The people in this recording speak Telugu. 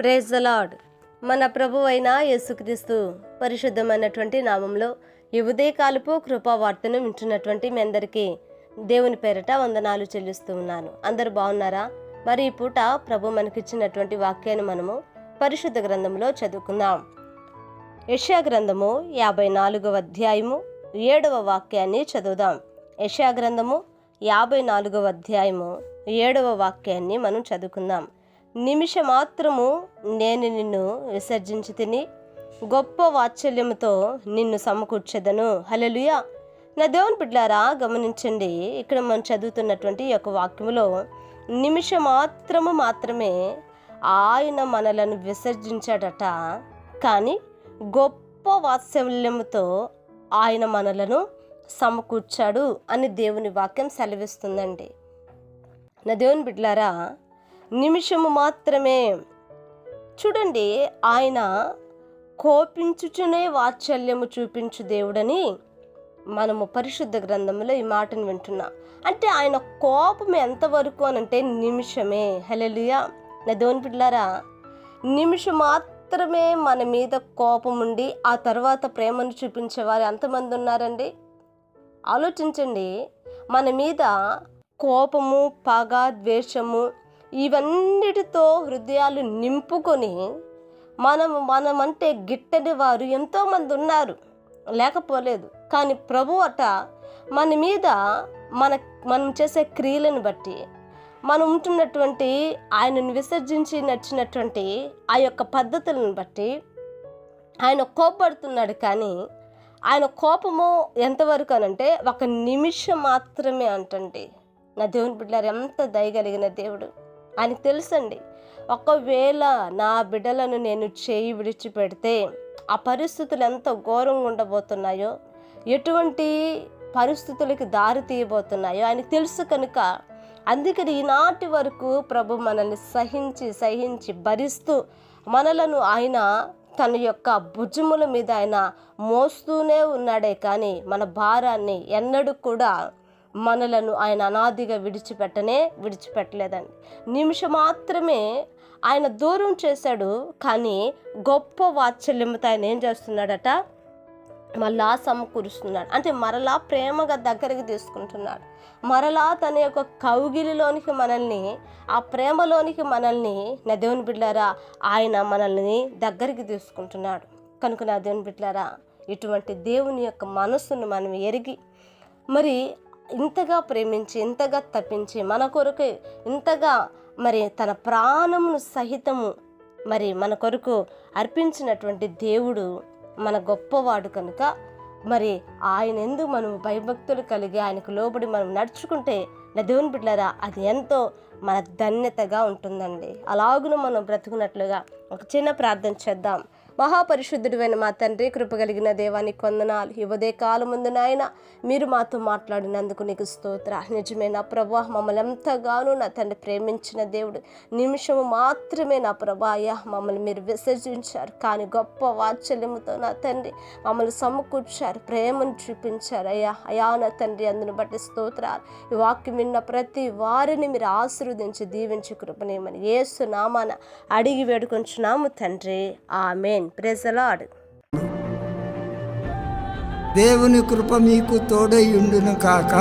ప్రేజ్ ద లార్డ్ మన ప్రభు అయిన యేసుక్రీస్తు పరిశుద్ధమైనటువంటి నామంలో ఈ ఉదయకాలపు కృపావార్తను వింటున్నటువంటి మీ అందరికీ దేవుని పేరట వందనాలు చెల్లిస్తూ ఉన్నాను. అందరు బాగున్నారా? మరి ఈ పూట ప్రభు మనకిచ్చినటువంటి వాక్యాన్ని మనము పరిశుద్ధ గ్రంథంలో చదువుకుందాం. యష్యా గ్రంథము యాభై నాలుగవ అధ్యాయము ఏడవ వాక్యాన్ని చదువుదాం. యష్యా గ్రంథము యాభై నాలుగవ అధ్యాయము ఏడవ వాక్యాన్ని మనం చదువుకుందాం. నిమిష మాత్రము నేను నిన్ను విసర్జించి తిని గొప్ప వాత్సల్యముతో నిన్ను సమకూర్చెదను. హలలుయా నా దేవుని బిడ్డారా గమనించండి ఇక్కడ మనం చదువుతున్నటువంటి ఈ యొక్క వాక్యములో నిమిష మాత్రము మాత్రమే ఆయన మనలను విసర్జించాడట. కానీ గొప్ప వాత్సల్యముతో ఆయన మనలను సమకూర్చాడు అని దేవుని వాక్యం సెలవిస్తుందండి. నా దేవుని బిడ్లారా నిమిషము మాత్రమే. చూడండి ఆయన కోపించుచునే వాత్సల్యము చూపించు దేవుడని మనము పరిశుద్ధ గ్రంథంలో ఈ మాటను వింటున్నాం. అంటే ఆయన కోపం ఎంతవరకు అని అంటే నిమిషమే. హలెలుయా నా దేవుని పిల్లారా నిమిషం మాత్రమే మన మీద కోపం ఉండి ఆ తర్వాత ప్రేమను చూపించేవారు ఎంతమంది ఉన్నారండి? ఆలోచించండి మన మీద కోపము పగ ద్వేషము ఇవన్నిటితో హృదయాలు నింపుకొని మనం మనమంటే గిట్టని వారు ఎంతోమంది ఉన్నారు. లేకపోలేదు. కానీ ప్రభు అట మన మీద మన మనం చేసే క్రియలను బట్టి మనం ఉంటున్నటువంటి ఆయనను విసర్జించి నచ్చినటువంటి ఆ యొక్క పద్ధతులను బట్టి ఆయన కోపడుతున్నాడు. కానీ ఆయన కోపము ఎంతవరకు అనంటే ఒక నిమిషం మాత్రమే అంటండి. నా దేవుని బిడ్డారు ఎంత దయగలిగిన దేవుడు. అని తెలుసండి. ఒకవేళ నా బిడ్డలను నేను చేయి విడిచిపెడితే ఆ పరిస్థితులు ఎంత ఘోరంగా ఉండబోతున్నాయో ఎటువంటి పరిస్థితులకి దారి తీయబోతున్నాయో అని తెలుసు కనుక అందుకని ఈనాటి వరకు ప్రభు మనల్ని సహించి సహించి భరిస్తూ మనలను ఆయన తన యొక్క భుజముల మీద ఆయన మోస్తూనే ఉన్నాడే కానీ మన భారాన్ని ఎన్నడూ కూడా మనలను ఆయన అనాదిగా విడిచిపెట్టనే విడిచిపెట్టలేదండి. నిమిషం మాత్రమే ఆయన దూరం చేశాడు కానీ గొప్ప వాత్సల్యంతో ఆయన ఏం చేస్తున్నాడట? మళ్ళా సమకూరుస్తున్నాడు. అంటే మరలా ప్రేమగా దగ్గరికి తీసుకుంటున్నాడు. మరలా తన యొక్క కౌగిలిలోనికి మనల్ని ఆ ప్రేమలోనికి మనల్ని నా దేవుని బిడ్డారా ఆయన మనల్ని దగ్గరికి తీసుకుంటున్నాడు. కనుక నా దేవుని బిడ్డారా ఇటువంటి దేవుని యొక్క మనస్సును మనం ఎరిగి మరి ఇంతగా ప్రేమించి ఇంతగా తప్పించి మన కొరకు ఇంతగా మరి తన ప్రాణమును సహితము మరి మన కొరకు అర్పించినటువంటి దేవుడు మన గొప్పవాడు కనుక మరి ఆయన ఎందుకు మనం భయభక్తులు కలిగి ఆయనకు లోబడి మనం నడుచుకుంటే నా దేవుని బిడ్డలారా అది ఎంతో మన ధన్యతగా ఉంటుందండి. అలాగును మనం బ్రతుకున్నట్లుగా ఒక చిన్న ప్రార్థన చేద్దాం. మహాపరిశుద్ధుడైన మా తండ్రి కృప కలిగిన దేవానికి కొందనాలు ఇవదే కాలం ముందు నాయన మీరు మాతో మాట్లాడినందుకు నీకు స్తోత్ర నిజమే నా ప్రభా మమ్మల్ని ఎంతగానో నా తండ్రి ప్రేమించిన దేవుడు. నిమిషము మాత్రమే నా ప్రభా అయ్యా మమ్మల్ని మీరు విసర్జించారు. కానీ గొప్ప వాత్సల్యముతో నా తండ్రి మమ్మల్ని సమకూర్చారు ప్రేమను చూపించారు. అయ్యా అయా నా తండ్రి అందును బట్టి స్తోత్రాలు. ఈ వాక్యం విన్న ప్రతి వారిని మీరు ఆశీర్వదించి దీవించి కృపనేమని ఏసు నామాన అడిగి వేడుకొంచున్నాము తండ్రి. ఆమెన్ ప్రెజలాడ్ దేవుని కృప మీకు తోడై ఉండును కాక.